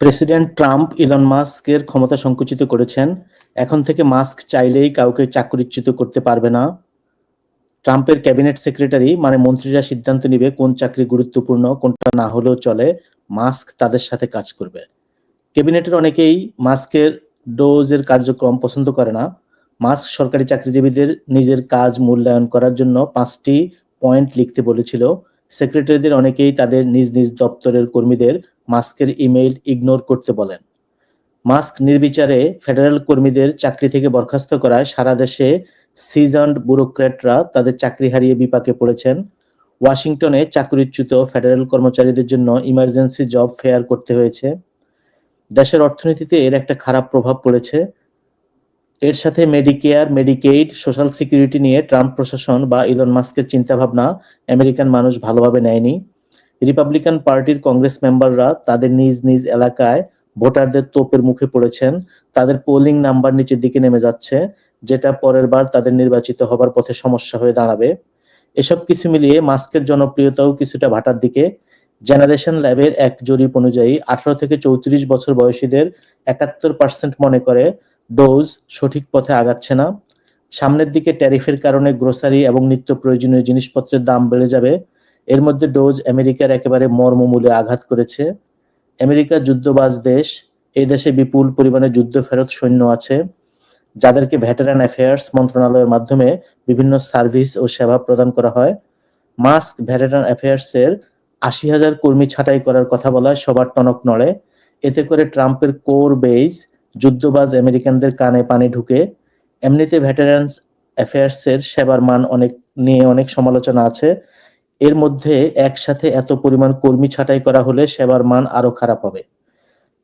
President Trump Elon মাস্কের ক্ষমতা সংকুচিত করেছেন। এখন থেকে মাস্ক চাইলেই কাউকে চাকরিচ্যুত করতে পারবে না। ট্রাম্পের ক্যাবিনেট সেক্রেটারি মানে মন্ত্রীরা সিদ্ধান্ত নিবে কোন চাকরি গুরুত্বপূর্ণ, কোনটা না হলেও চলে, মাস্ক তাদের সাথে কাজ করবে। ক্যাবিনেটের অনেকেই মাস্কের ডোজের কার্যক্রম পছন্দ করে না। মাস্ক সরকারি চাকরিজীবীদের নিজের কাজ মূল্যায়ন করার জন্য পাঁচটি পয়েন্ট লিখতে বলেছিল। সেক্রেটারিদের অনেকেই তাদের নিজ নিজ দপ্তরের কর্মীদের মাস্কের ইমেইল ইগনোর করতে বলেন। মাস্ক নির্বিচারে ফেডারেল কর্মীদের চাকরি থেকে বরখাস্ত করায় সারা দেশে সিজন্ড ব্যুরোক্র্যাটরা তাদের চাকরি হারিয়ে বিপাকে পড়েছেন। ওয়াশিংটনে চাকরিচ্যুত ফেডারেল কর্মচারীদের জন্য ইমার্জেন্সি জব ফেয়ার করতে হয়েছে। দেশের অর্থনীতিতে এর একটা খারাপ প্রভাব পড়েছে। এর সাথে মেডিকেয়ার মেডিকেইড সোশ্যাল সিকিউরিটি নিয়ে ট্রাম্প প্রশাসন বা ইলন মাস্কের চিন্তাভাবনা আমেরিকান মানুষ ভালোভাবে নেয়নি। রিপাবলিকান পার্টির কংগ্রেস মেম্বাররা তাদের নিজ নিজ এলাকায় ভোটারদের তোপের মুখে পড়েছেন। তাদের পোলিং নাম্বার নিচের দিকে নেমে যাচ্ছে, যেটা পরের বার তাদের নির্বাচিত হবার পথে সমস্যা হয়ে দাঁড়াবে। এসব কিছু মিলিয়ে মাস্কের জনপ্রিয়তাও কিছুটা ভাটার দিকে। জেনারেশন ল্যাবের এক জরিপ অনুযায়ী আঠারো থেকে চৌত্রিশ বছর বয়সীদের একাত্তর পার্সেন্ট মনে করে ডোজ সঠিক পথে আগাচ্ছে না। সামনের দিকে ট্যারিফের কারণে গ্রোসারি এবং নিত্য প্রয়োজনীয় জিনিসপত্রের দাম বেড়ে যাবে। এর মধ্যে ডোজ আমেরিকার একেবারে মর্মমূলে আঘাত করেছে। আমেরিকা যুদ্ধবাজ দেশ এই দেশে বিপুল পরিমাণে যুদ্ধ ফেরত সৈন্য আছে, যাদেরকে ভেটারান অ্যাফেয়ার্স মন্ত্রণালয়ের মাধ্যমে বিভিন্ন সার্ভিস ও সেবা প্রদান করা হয়। মাস্ক ভেটারান অ্যাফেয়ার্স এর আশি হাজার কর্মী ছাঁটাই করার কথা বলায় সবার টনক নড়ে। এতে করে ট্রাম্পের কোর বেস যুদ্ধবাজ আমেরিকানদের কানে পানি ঢুকে, এমনিতে ভেটারান্স অ্যাফেয়ার্স এর সেবার মান অনেক, নিয়ে অনেক সমালোচনা আছে। এর মধ্যে একসাথে এত পরিমাণ কর্মী ছাঁটাই করা হলে সেবার মান আরও খারাপ হবে।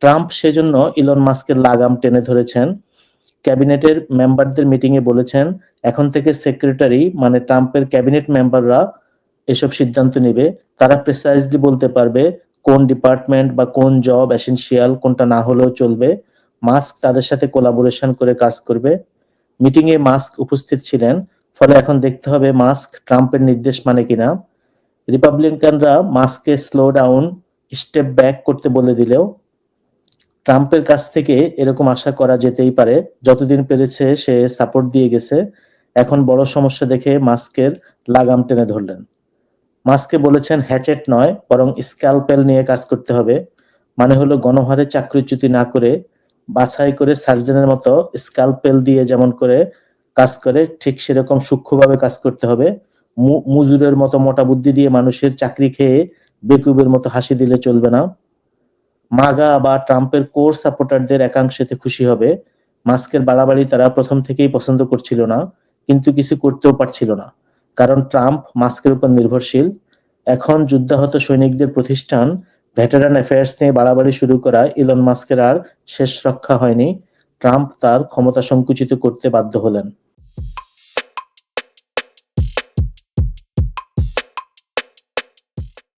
ট্রাম্প সেজন্য ইলন মাস্কের লাগাম টেনে ধরেছেন। ক্যাবিনেটের মেম্বারদের মিটিং এ বলেছেন, এখন থেকে সেক্রেটারি মানে ট্রাম্পের ক্যাবিনেট মেম্বাররা এসব সিদ্ধান্ত নেবে। তারা প্রেসাইজলি বলতে পারবে কোন ডিপার্টমেন্ট বা কোন জব এসেনশিয়াল, কোনটা না হলেও চলবে। মাস্ক তাদের সাথে কোলাবোরেশন করে কাজ করবে। মিটিং এ মাস্ক উপস্থিত ছিলেন, ফলে এখন দেখতে হবে মাস্ক ট্রাম্পের নির্দেশ মানে কিনা। রিপাবলিকানরা মাস্ককে স্লো ডাউন স্টেপ ব্যাক করতে বলে দিলেও ট্রাম্পের কাছ থেকে এরকম আশা করা যেতেই পারে। যতদিন পেরেছে সে সাপোর্ট দিয়ে গেছে। এখন বড় সমস্যা দেখে মাস্কের লাগাম টেনে ধরলেন। মাস্কে বলেছেন, হ্যাচেট নয়, বরং স্ক্যালপেল নিয়ে কাজ করতে হবে। মানে হলো গণহারে চাকরিচ্যুতি না করে বাছাই করে সার্জনের মতো স্ক্যালপেল দিয়ে যেমন করে কাজ করে, ঠিক সেরকম সূক্ষ্মভাবে কাজ করতে হবে। মুজুরের মতো মোটা বুদ্ধি দিয়ে মানুষের চাকরি খেয়ে বেকুবের মতো হাসি দিলে চলবে না। মাগা বা ট্রাম্পের কোর সাপোর্টারদের একাংশেতে খুশি হবে। মাস্কের বাড়াবাড়ি তারা প্রথম থেকেই পছন্দ করছিল না, কিন্তু কিছু করতেও পারছিল না। কারণ ট্রাম্প মাস্কের উপর নির্ভরশীল। এখন যুদ্ধাহত সৈনিকদের প্রতিষ্ঠান ভেটারান অ্যাফেয়ার্স নিয়ে বাড়াবাড়ি শুরু করা ইলন মাস্কের আর শেষ রক্ষা হয়নি। ট্রাম্প তার ক্ষমতা সংকুচিত করতে বাধ্য হলেন।